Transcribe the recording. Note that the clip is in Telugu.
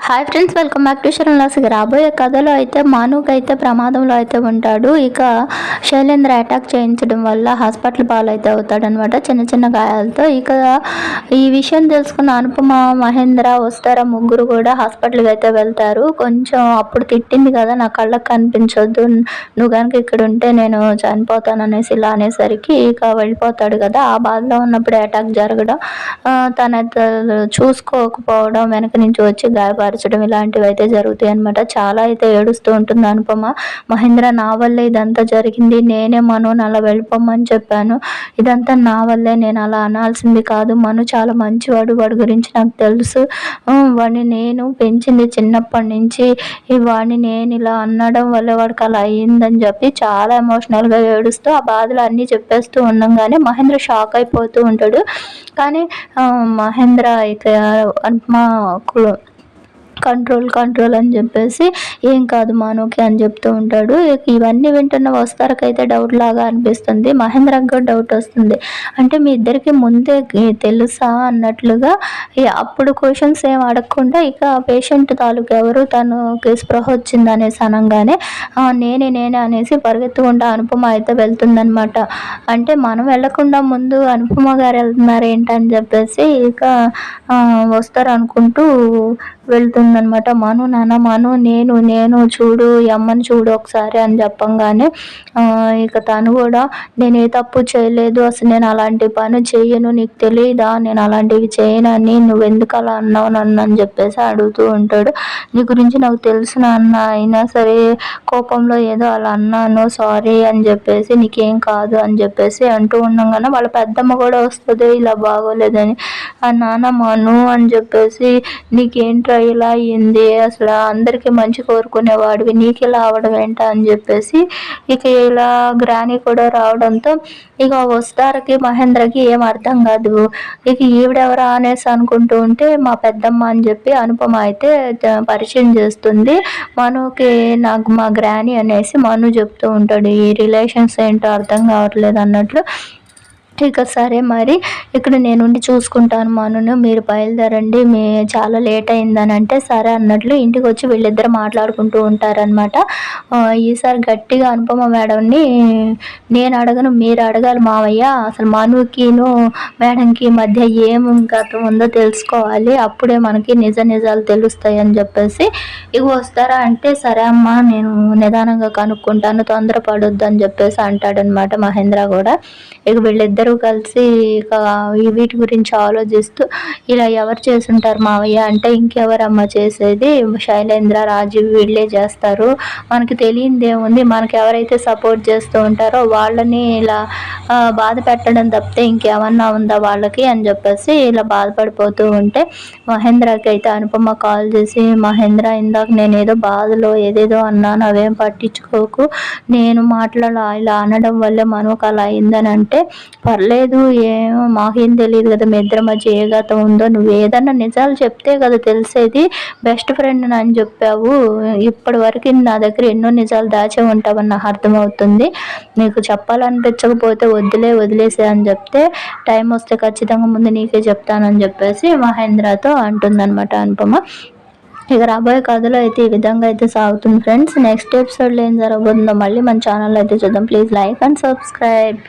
Hi friends welcome back to లాస్కి రాబోయే కథలో అయితే మానుక్ అయితే ప్రమాదంలో అయితే ఉంటాడు. ఇక శైలేంద్ర అటాక్ చేయించడం వల్ల హాస్పిటల్ పాలైతే అవుతాడనమాట చిన్న చిన్న గాయాలతో. ఇక ఈ విషయం తెలుసుకున్న అనుపమ మహేంద్ర వస్తారా ముగ్గురు కూడా హాస్పిటల్కి అయితే వెళ్తారు. కొంచెం అప్పుడు తిట్టింది కదా నా కళ్ళకు కనిపించొద్దు. నువ్వు కనుక ఇక్కడ ఉంటే నేను చనిపోతాను అనేసి ఇలా అనేసరికి ఇక వెళ్ళిపోతాడు కదా. ఆ బాధలో ఉన్నప్పుడు అటాక్ జరగడం తన చూసుకోకపోవడం వెనక నుంచి వచ్చి గాయపడ గాయపరచడం ఇలాంటివి అయితే జరుగుతాయి అనమాట చాలా అయితే ఏడుస్తూ ఉంటుంది అనుపమ. మహేంద్ర నా వల్లే ఇదంతా జరిగింది. నేనే మనోని అలా వెళ్ళిపోమని చెప్పాను. ఇదంతా నా వల్లే నేను అలా అనాల్సింది కాదు. మను చాలా మంచివాడు. వాడి గురించి నాకు తెలుసు. వాడిని నేను పెంచింది చిన్నప్పటి నుంచి. వాడిని నేను ఇలా అనడం వల్ల వాడికి అలా అయ్యిందని చెప్పి చాలా ఎమోషనల్గా ఏడుస్తూ ఆ బాధలు అన్నీ చెప్పేస్తూ ఉండగానే మహేంద్ర షాక్ అయిపోతూ ఉంటాడు. కానీ మహేంద్ర ఇక మా కంట్రోల్ కంట్రోల్ అని చెప్పేసి ఏం కాదు మానోకి అని చెప్తూ ఉంటాడు. ఇవన్నీ వింటున్న వస్తారకైతే డౌట్ లాగా అనిపిస్తుంది. మహేంద్రకు కూడా డౌట్ వస్తుంది. అంటే మీ ఇద్దరికి ముందే తెలుసా అన్నట్లుగా అప్పుడు క్వశ్చన్స్ ఏం అడగకుండా ఇక పేషెంట్ తాలూకు ఎవరు తనకి స్పృహ వచ్చింది అనేసి అనగానే నేనే నేనే అనేసి పరిగెత్తుకుంటా అనుపమ అయితే వెళ్తుందనమాట అంటే మనం వెళ్ళకుండా ముందు అనుపమ గారు వెళ్తున్నారు ఏంటని చెప్పేసి ఇక వస్తారు అనుకుంటూ వెళ్తుందనమాట మాను నాన్న మాను నేను నేను చూడు అమ్మని చూడు ఒకసారి అని చెప్పంగానే ఇక తను కూడా నేను ఏ తప్పు చేయలేదు అసలు నేను అలాంటి పని చేయను నీకు తెలియదా నేను అలాంటివి చేయనని నువ్వు ఎందుకు అలా అన్నావు నన్ను? అని చెప్పేసి అడుగుతూ ఉంటాడు. నీ గురించి నాకు తెలిసిన అన్న అయినా సరే కోపంలో ఏదో అలా అన్నాను సారీ అని చెప్పేసి నీకేం కాదు అని చెప్పేసి అంటూ ఉండగానే వాళ్ళ పెద్దమ్మ కూడా వస్తుంది ఇలా బాగోలేదని ఆ నాన్న మను అని చెప్పేసి నీకేంటి ఏంట్రా ఇలా అయింది. అసలు అందరికీ మంచి కోరుకునేవాడివి. నీకు ఇలా అవడం ఏంటా అని చెప్పేసి ఇక ఇలా గ్రాని కూడా రావడంతో ఇక వస్తారకి మహేంద్రకి ఏం అర్థం కాదు. ఇక ఈవిడెవరా అనేసి అనుకుంటూ ఉంటే మా పెద్దమ్మ అని చెప్పి అనుపమ అయితే పరిచయం చేస్తుంది. మనుకి నాకు మా గ్రాని అనేసి మను చెప్తూ ఉంటాడు. ఈ రిలేషన్స్ ఏంటో అర్థం కావట్లేదు అన్నట్లు ఇక సరే మరి ఇక్కడ నేనుండి చూసుకుంటాను మనును మీరు బయలుదేరండి మీ చాలా లేట్ అయిందని అంటే సరే అన్నట్లు ఇంటికి వచ్చి వీళ్ళిద్దరు మాట్లాడుకుంటూ ఉంటారనమాట ఈసారి గట్టిగా అనుపమ మేడంని నేను అడగను మీరు అడగాలి మావయ్య అసలు మనుకిను మేడంకి మధ్య ఏం గతం ఉందో తెలుసుకోవాలి అప్పుడే మనకి నిజ నిజాలు తెలుస్తాయి అని చెప్పేసి ఇక వస్తారా అంటే సరే అమ్మా నేను నిదానంగా కనుక్కుంటాను తొందరపడొద్దు అని చెప్పేసి అంటాడనమాట మహేంద్ర కూడా. ఇక వీళ్ళిద్దరు అందరూ కలిసి ఇక వీటి గురించి ఆలోచిస్తూ ఇలా ఎవరు చేసుంటారు మావయ్య? అంటే ఇంకెవరమ్మ చేసేది? శైలేంద్ర రాజీవ్ వీళ్ళే చేస్తారు. మనకి తెలియంది ఏముంది? మనకి ఎవరైతే సపోర్ట్ చేస్తూ ఉంటారో వాళ్ళని ఇలా బాధ పెట్టడం తప్పితే ఇంకేమన్నా ఉందా వాళ్ళకి అని చెప్పేసి ఇలా బాధపడిపోతూ ఉంటే మహేంద్రకి అయితే అనుపమ కాల్ చేసి మహేంద్ర ఇందాక నేను ఏదో బాధలో ఏదేదో అన్నాను అవేం పట్టించుకోకు. నేను మాట్లాడాల ఇలా అనడం వల్ల మనకు అలా అయిందని అంటే పర్లేదు ఏమో మాకేం తెలియదు కదా మీ ఇద్దరు మధ్య ఏ గత ఉందో. నువ్వు ఏదన్నా నిజాలు చెప్తే కదా తెలిసేది. బెస్ట్ ఫ్రెండ్ అని చెప్పావు. ఇప్పటి వరకు నా దగ్గర ఎన్నో నిజాలు దాచే ఉంటావని నాకు అర్థమవుతుంది. నీకు చెప్పాలనిపించకపోతే వదిలే వదిలేసే అని చెప్తే టైం వస్తే ఖచ్చితంగా ముందు నీకే చెప్తానని చెప్పేసి మహేంద్రతో అంటుందన్నమాట అనుపమ. ఇక రాబోయే కథలో అయితే ఈ విధంగా అయితే సాగుతుంది ఫ్రెండ్స్. నెక్స్ట్ ఎపిసోడ్లో ఏం జరగబోతుందో మళ్ళీ మన ఛానల్ అయితే చూద్దాం. Please like and subscribe.